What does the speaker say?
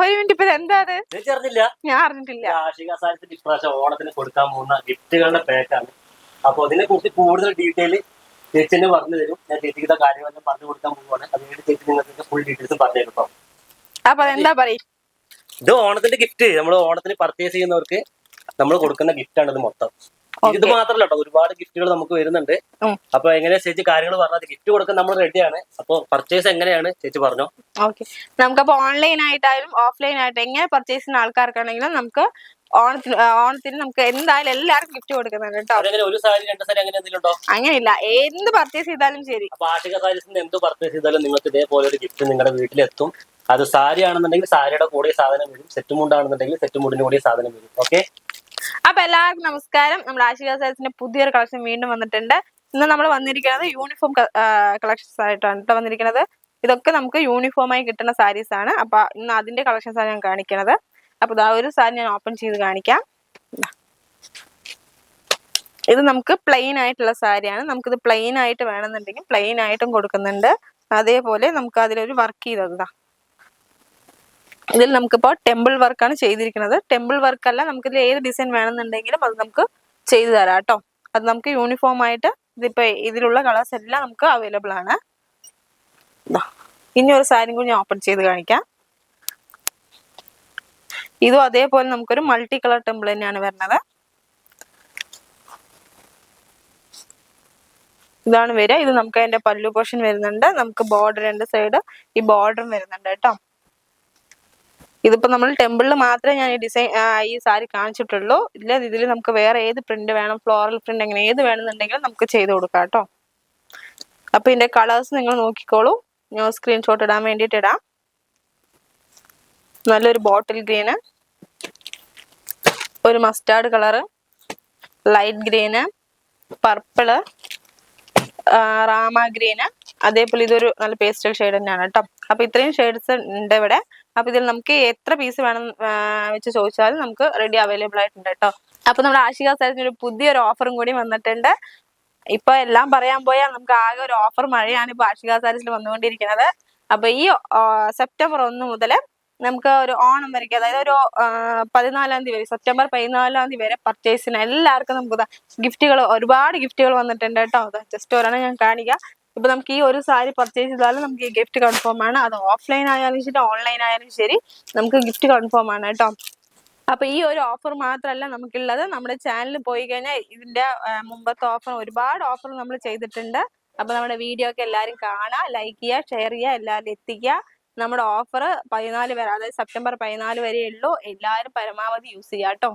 Minute ഇപ്പൊ എന്താ അത്? അറിഞ്ഞില്ല ഞാൻ അറിഞ്ഞിട്ടില്ല. ആഷിക സാരിത്തിന് ഇപ്രാവശ്യം ഓണത്തിന് കൊടുക്കാൻ പോകുന്ന ഗിഫ്റ്റുകളുടെ പാക്കാണ് അപ്പൊ അതിനെ കുറിച്ച് കൂടുതൽ ഡീറ്റെയിൽ ചേച്ചിനെ പറഞ്ഞു തരും. ഞാൻ ചേച്ചിക്ക് കാര്യങ്ങളെല്ലാം പറഞ്ഞു കൊടുക്കാൻ പോവുകയാണ്. അതുകൊണ്ട് ചേച്ചി നിങ്ങൾക്ക് ഫുൾ ഡീറ്റെയിൽസ് പറഞ്ഞു തരും അപ്പൊ എന്താ പറയും? ഇത് ഓണത്തിന്റെ ഗിഫ്റ്റ് നമ്മൾ ഓണത്തിന് പർച്ചേസ് ചെയ്യുന്നവർക്ക് നമ്മൾ കൊടുക്കുന്ന ഗിഫ്റ്റ് ആണ് ഇത് മൊത്തം. ഇത് മാത്രമല്ല കേട്ടോ. ഒരുപാട് ഗിഫ്റ്റുകൾ നമുക്ക് വരുന്നുണ്ട്. അപ്പൊ എങ്ങനെയാ ചേച്ചി കാര്യങ്ങൾ പറഞ്ഞത് ഗിഫ്റ്റ് കൊടുക്കാൻ നമ്മൾ റെഡിയാണ് അപ്പൊ പർച്ചേസ് എങ്ങനെയാണ് ചേച്ചി പറഞ്ഞോ? ഓക്കെ നമുക്കപ്പോ ഓൺലൈൻ ആയിട്ടായാലും ഓഫ്ലൈൻ ആയിട്ട് എങ്ങനെ പർച്ചേസ് ചെയ്യുന്ന ആൾക്കാർക്കാണെങ്കിലും നമുക്ക് ഓണത്തിന് ഓണത്തിന് നമുക്ക് എന്തായാലും എല്ലാവർക്കും ഗിഫ്റ്റ് കൊടുക്കുന്നുണ്ട് കേട്ടോ. അതെങ്ങനെ ഒരു സാരി രണ്ട് സാരി അങ്ങനെ എന്തെങ്കിലും അങ്ങനെയില്ല. എന്ത് പർച്ചേസ് ചെയ്താലും ശരി. അപ്പൊ ആഷിക സാരീസിന് എന്ത് പർച്ചേസ് ചെയ്താലും നിങ്ങൾക്ക് ഇതേപോലെ ഒരു ഗിഫ്റ്റ് നിങ്ങളുടെ വീട്ടിലെത്തും. അത് സാരി ആണെന്നുണ്ടെങ്കിൽ സാരിയുടെ കൂടെ സാധനം വരും. സെറ്റ് മുണ്ടാണെന്നുണ്ടെങ്കിൽ സെറ്റ് മുണ്ടിന് കൂടെ സാധനം വരും. ഓക്കെ അപ്പൊ എല്ലാവർക്കും നമസ്കാരം. നമ്മൾ ആശിക സൈസിന്റെ പുതിയൊരു കളക്ഷൻ വീണ്ടും വന്നിട്ടുണ്ട്. ഇന്ന് നമ്മൾ വന്നിരിക്കുന്നത് യൂണിഫോം കളക്ഷൻസ് ആയിട്ടാണ് കേട്ടോ വന്നിരിക്കുന്നത്. ഇതൊക്കെ നമുക്ക് യൂണിഫോമായി കിട്ടുന്ന സാരീസ് ആണ്. അപ്പൊ ഇന്ന് അതിന്റെ കളക്ഷൻസ് ആണ് ഞാൻ കാണിക്കുന്നത്. അപ്പൊ ഇതാ ഒരു സാരി ഞാൻ ഓപ്പൺ ചെയ്ത് കാണിക്കാം. ഇത് നമുക്ക് പ്ലെയിൻ ആയിട്ടുള്ള സാരിയാണ് നമുക്കിത് പ്ലെയിൻ ആയിട്ട് വേണമെന്നുണ്ടെങ്കിൽ പ്ലെയിൻ ആയിട്ടും കൊടുക്കുന്നുണ്ട്. അതേപോലെ നമുക്ക് അതിലൊരു വർക്ക് ചെയ്തത് ഇതിൽ നമുക്കിപ്പോൾ ടെമ്പിൾ വർക്കാണ് ചെയ്തിരിക്കുന്നത്. ടെമ്പിൾ വർക്ക് അല്ല നമുക്ക് ഇതിൽ ഏത് ഡിസൈൻ വേണമെന്നുണ്ടെങ്കിലും അത് നമുക്ക് ചെയ്തു തരാം കേട്ടോ. അത് നമുക്ക് യൂണിഫോം ആയിട്ട് ഇതിപ്പോൾ ഇതിലുള്ള കളേഴ്സ് എല്ലാം നമുക്ക് അവൈലബിൾ ആണ്. ഇനി ഒരു സാരിയും കൂടി ഞാൻ ഓപ്പൺ ചെയ്ത് കാണിക്കാം. ഇതും അതേപോലെ നമുക്കൊരു മൾട്ടി കളർ ടെമ്പിൾ തന്നെയാണ് വരുന്നത്. ഇതാണ് വരിക. ഇത് നമുക്ക് അതിന്റെ പല്ലു പോർഷൻ വരുന്നുണ്ട്. നമുക്ക് ബോർഡർ രണ്ട് സൈഡ് ഈ ബോർഡറും വരുന്നുണ്ട് കേട്ടോ. ഇതിപ്പോ നമ്മൾ ടെമ്പിളിൽ മാത്രമേ ഞാൻ ഈ ഡിസൈൻ ഈ സാരി കാണിച്ചിട്ടുള്ളൂ. ഇല്ല ഇതിൽ നമുക്ക് വേറെ ഏത് പ്രിന്റ് വേണം? ഫ്ലോറൽ പ്രിന്റ് അങ്ങനെ ഏത് വേണമെന്നുണ്ടെങ്കിലും നമുക്ക് ചെയ്ത് കൊടുക്കാം കേട്ടോ. അപ്പൊ ഇതിന്റെ കളേഴ്സ് നിങ്ങൾ നോക്കിക്കോളൂ. ഞാൻ സ്ക്രീൻഷോട്ട് ഇടാൻ വേണ്ടിയിട്ട് ഇടാം. നല്ലൊരു ബോട്ടിൽ ഗ്രീന്. ഒരു mustard colour. Light green. Purple. റാമ green. അതേപോലെ ഇതൊരു നല്ല പേസ്റ്റൽ ഷെയ്ഡ് തന്നെയാണ് കേട്ടോ അപ്പൊ ഇത്രയും ഷെയ്ഡ്സ് ഉണ്ട് ഇവിടെ. അപ്പൊ ഇതിൽ നമുക്ക് എത്ര പീസ് വേണം വെച്ച് ചോദിച്ചാലും നമുക്ക് റെഡി അവൈലബിൾ ആയിട്ടുണ്ട് കേട്ടോ അപ്പൊ നമ്മുടെ ആശിക സാരിന് ഒരു പുതിയൊരു ഓഫറും കൂടി വന്നിട്ടുണ്ട്. ഇപ്പൊ എല്ലാം പറയാൻ പോയാൽ നമുക്ക് ആകെ ഒരു ഓഫർ മഴയാണ് ഇപ്പൊ ആശിക സാരീസിൽ വന്നുകൊണ്ടിരിക്കുന്നത്. അപ്പൊ ഈ സെപ്റ്റംബർ ഒന്ന് മുതൽ നമുക്ക് ഒരു ഓണം വരയ്ക്ക്. അതായത് ഒരു പതിനാലാം തീയതി വരെ സെപ്റ്റംബർ പതിനാലാം തീയതി വരെ പർച്ചേസിന് എല്ലാവർക്കും നമുക്ക് ഗിഫ്റ്റുകൾ ഒരുപാട് ഗിഫ്റ്റുകൾ വന്നിട്ടുണ്ട് കേട്ടോ ജസ്റ്റ് ഒരെണ്ണം ഞാൻ കാണിക്കാം. ഇപ്പൊ നമുക്ക് ഈ ഒരു സാരി പർച്ചേസ് ചെയ്താലും നമുക്ക് ഈ ഗിഫ്റ്റ് കൺഫേം ആണ്. അത് ഓഫ്ലൈൻ ആയാലും ശരി ഓൺലൈൻ ആയാലും ശരി നമുക്ക് ഗിഫ്റ്റ് കൺഫേം ആണ് കേട്ടോ. അപ്പൊ ഈ ഒരു ഓഫർ മാത്രമല്ല നമുക്കുള്ളത്. നമ്മുടെ ചാനലിൽ പോയി കഴിഞ്ഞാൽ ഇതിന്റെ മുമ്പത്തെ ഓഫർ ഒരുപാട് ഓഫർ നമ്മൾ ചെയ്തിട്ടുണ്ട്. അപ്പൊ നമ്മുടെ വീഡിയോ ഒക്കെ എല്ലാവരും കാണുക ലൈക്ക് ചെയ്യുക ഷെയർ ചെയ്യുക എല്ലാവരും എത്തിക്കുക നമ്മുടെ ഓഫർ പതിനാല് വരെ അതായത് സെപ്റ്റംബർ പതിനാല് വരെ ഉള്ളൂ. എല്ലാവരും പരമാവധി യൂസ് ചെയ്യാം കേട്ടോ.